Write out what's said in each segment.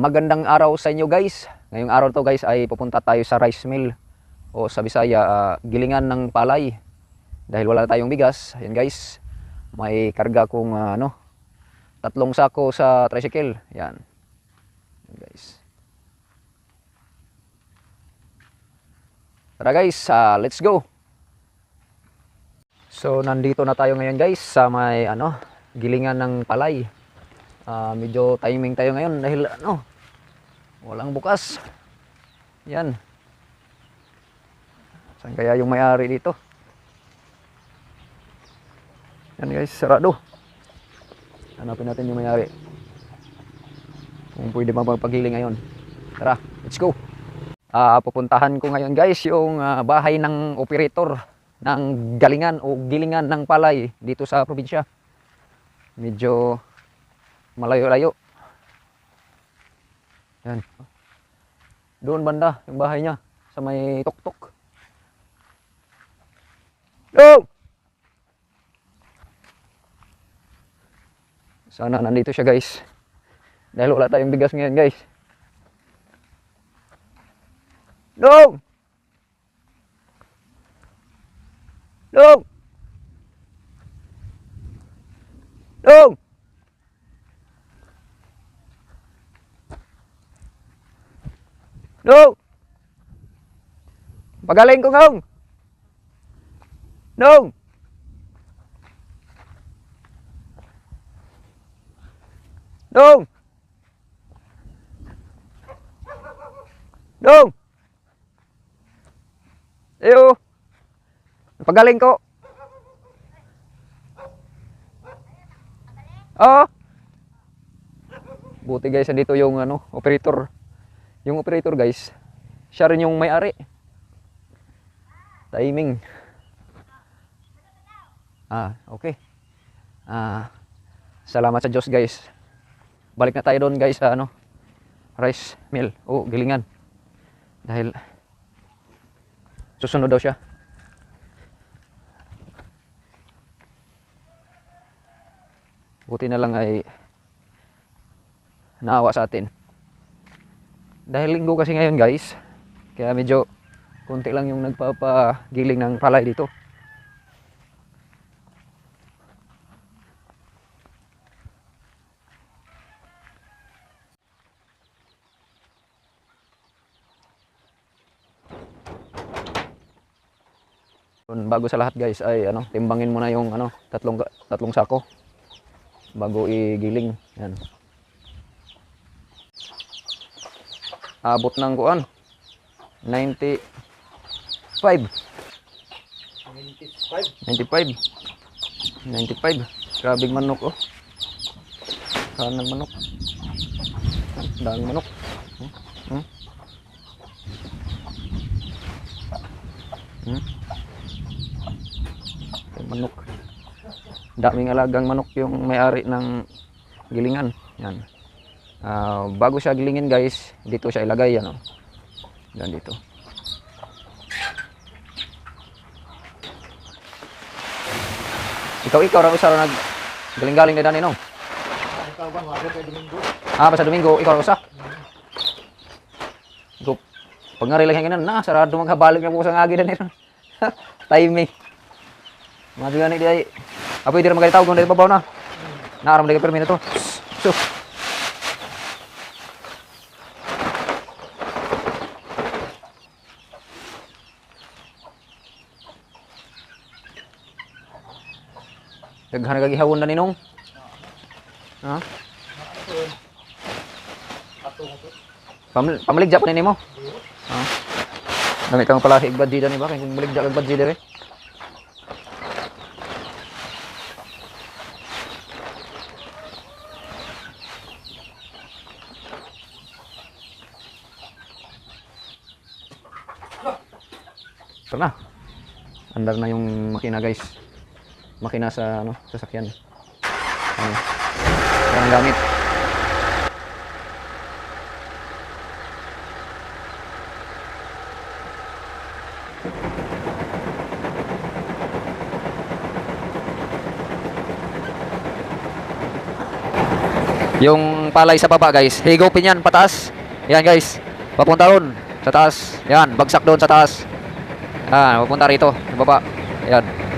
magandang araw sa inyo guys. Ngayong araw to guys ay pupunta tayo sa rice mill o sa Bisaya, ah, gilingan ng palay. Dahil wala tayong bigas, ayan guys, may karga kong ah, ano, tatlong sako sa tricycle. Yan. Yan guys. Tara guys, ah, let's go. So nandito na tayo ngayon guys sa may ano, gilingan ng palay. Ah, medyo timing tayo ngayon dahil ano, walang bukas. Yan. Saan kaya yung may-ari dito? Yan guys, sarado. Hanapin natin yung may-ari. Kung pwede ba magpagiling ngayon. Tara, let's go. Ah, pupuntahan ko ngayon guys yung ah, bahay ng operator ng galingan o gilingan ng palay dito sa probinsya. Medyo malayo-layo. Yan. Doon banda yung bahay niya sa may tuktok. Go! Sana nandito siya guys. Dahil wala tayong bigas ngayon guys. No! No! No! No! Pagaling ko ngong! No! No! No! Eyo! Pagaling ko! Oo! Buti guys, dito yung ano, operator. Yung operator guys, siya rin yung may-ari. Timing. Ah, okay. Ah, salamat sa Diyos guys. Balik na tayo doon guys sa ano, rice mill o gilingan. Dahil susunod daw siya. Buti na lang ay naawa sa atin. Dahil linggo kasi ngayon guys, kaya medyo konti lang yung nagpapagiling ng palay dito. Bago sa lahat guys ay ano, timbangin mo na yung ano, tatlong tatlong sako bago igiling. Yan. Abot ng kuan 95 95 95 Grabing manok oh. Saan manok? Daming manok. Hmm? Hmm? Hmm? Manok. Daming alagang manok yung may-ari ng gilingan. Yan. Ah, bago siya gilingin guys, dito siya ilagay ano. Yan dito. Ikaw ikaw ra usa ra nag galing-galing na dani no. Ikaw ba, wala kay Domingo? Ah, basta Domingo, ikaw ra usa. Ikaw pag nga lang ganun na sarado maghabalik na po sa ngagi dani. Timing. Mga gani di ay. Apoy di ra magalitaw kung di babaw na. Naaram di ka permino to. So. Daghan na gagihawon na ninong. Ha? Pamil pamaligja pa nimo. Ha? Dami kang pala higbad dito ni ba kay kung maligja kag badji dire. Ito na. Andar na yung makina guys. Makina sa ano, sasakyan. Ano. Yan ang gamit. Yung palay sa baba guys. Higupin yan pataas. Yan guys. Papunta ron. Sa taas. Yan. Bagsak doon sa taas. Yan. Papunta rito. Sa baba. Yan.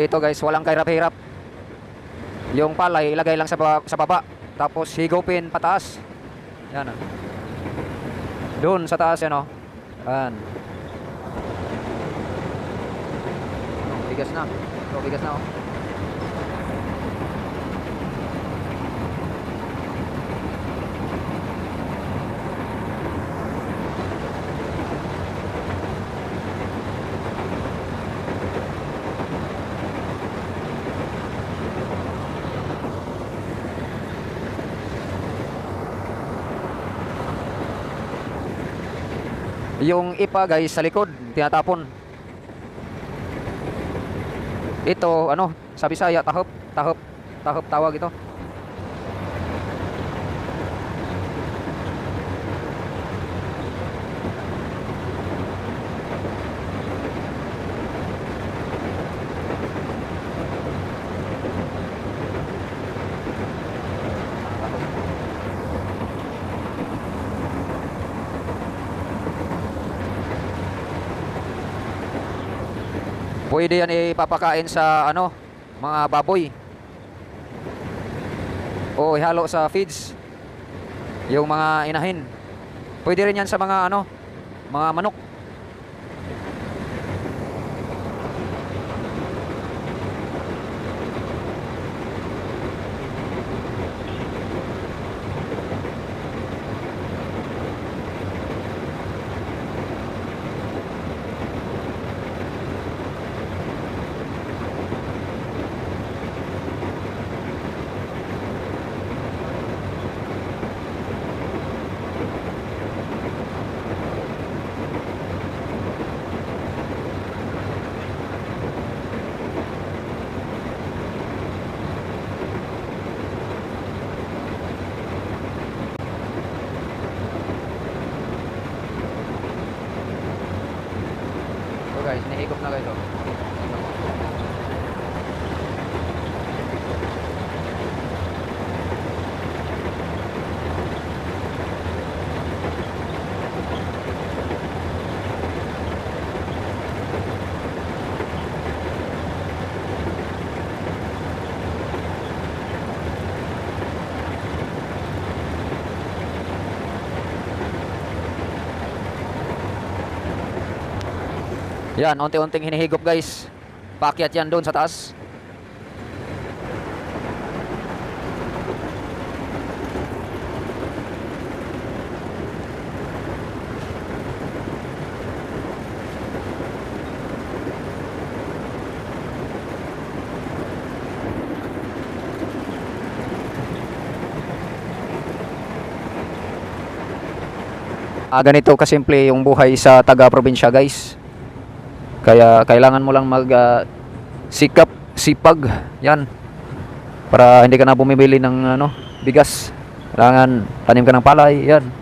Dito guys, walang kahirap-hirap. Yung palay, ilagay lang sa baba, sa baba. Tapos higupin pataas. Yan ah. Doon sa taas yan oh. Yan. Bigas na. Oh, bigas na oh. Yung ipa guys sa likod, tinatapon. Ito, ano, sa Bisaya, tahop, tahop, tahop tawag ito. Pwede yan ipapakain sa ano, mga baboy. O ihalo sa feeds. Yung mga inahin. Pwede rin yan sa mga ano, mga manok. So guys, Yan, unti-unting hinihigop guys. Paakyat yan doon sa taas. Ah, ganito kasimple yung buhay sa taga-probinsya guys. Kaya kailangan mo lang mag ah, sikap, sipag, 'yan. Para hindi ka na bumibili ng ano, bigas. Kailangan tanim ka ng palay, 'yan.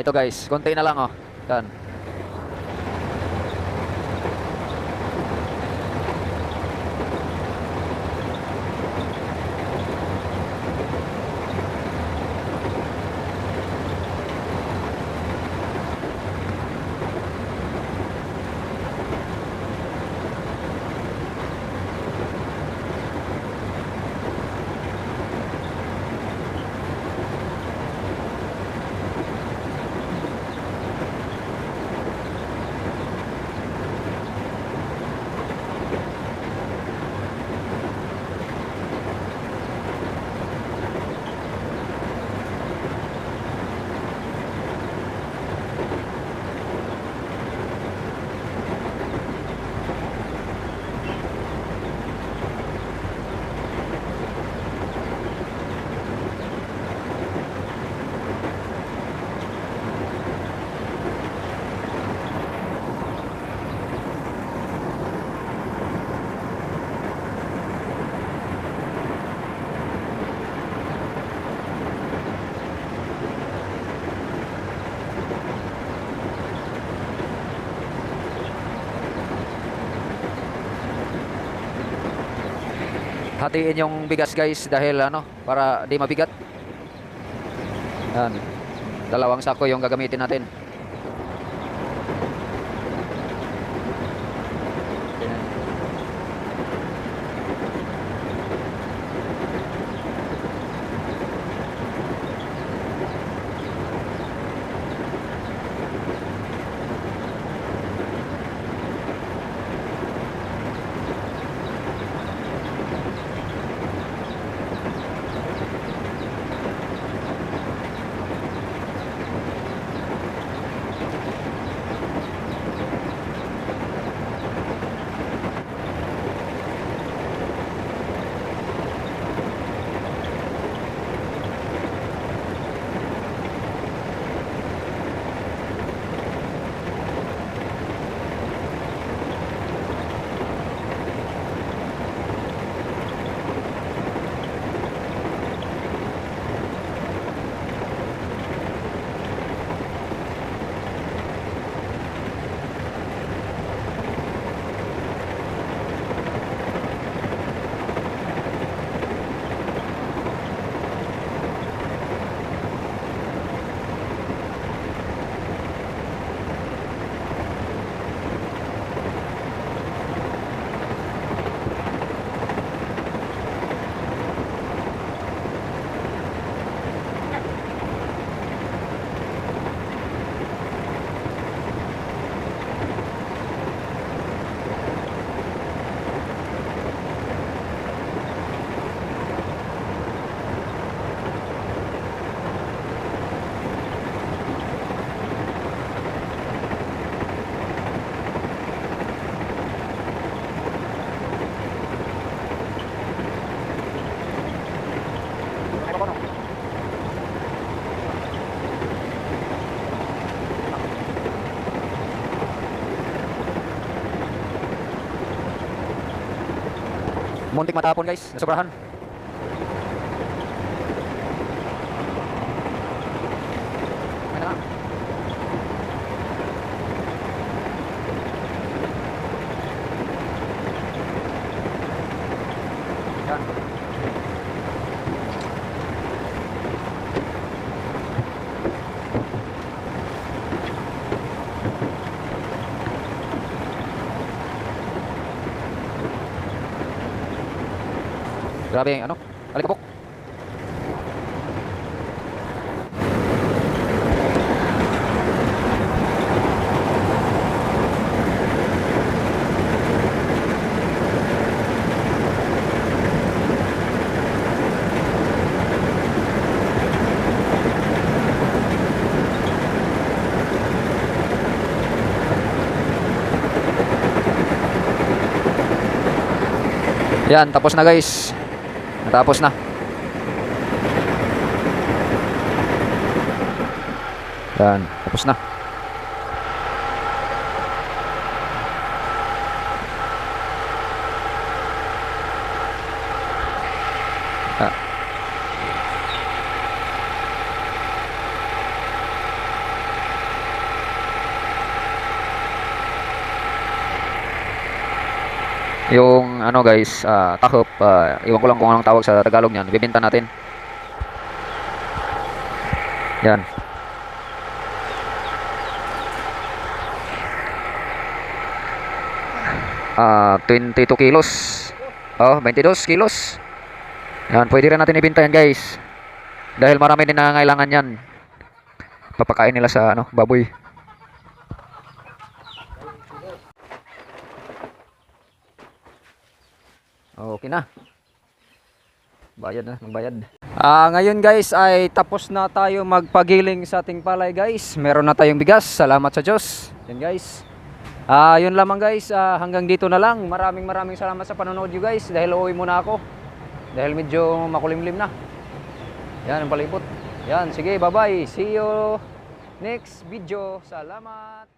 Ito guys, konti na lang oh. Yan. Hatiin yung bigas guys dahil ano, para di mabigat. Yan. Dalawang sako yung gagamitin natin. Muntik matapon guys, sobrahan. Thank you. Grabe yung ano, alikabok. Yan, tapos na guys. Natapos na. Yan, tapos na. Ah. Yung ano guys, ah, takop, ah, iwan ko lang kung anong tawag sa Tagalog niyan. Bibenta natin. Yan. Ah, 22 kilos. Oh, 22 kilos. Yan, pwede rin natin ibenta yan, guys. Dahil marami din nangangailangan yan. Papakain nila sa ano, baboy. Okay na. Bayad na, magbayad. Ah, ngayon guys ay tapos na tayo magpagiling sa ating palay guys. Meron na tayong bigas. Salamat sa Diyos. Yan guys. Ah, yun lamang guys. Ah, hanggang dito na lang. Maraming maraming salamat sa panonood nyo guys. Dahil uuwi muna ako. Dahil medyo makulimlim na. Yan ang palibot. Yan, sige, bye-bye. See you next video. Salamat.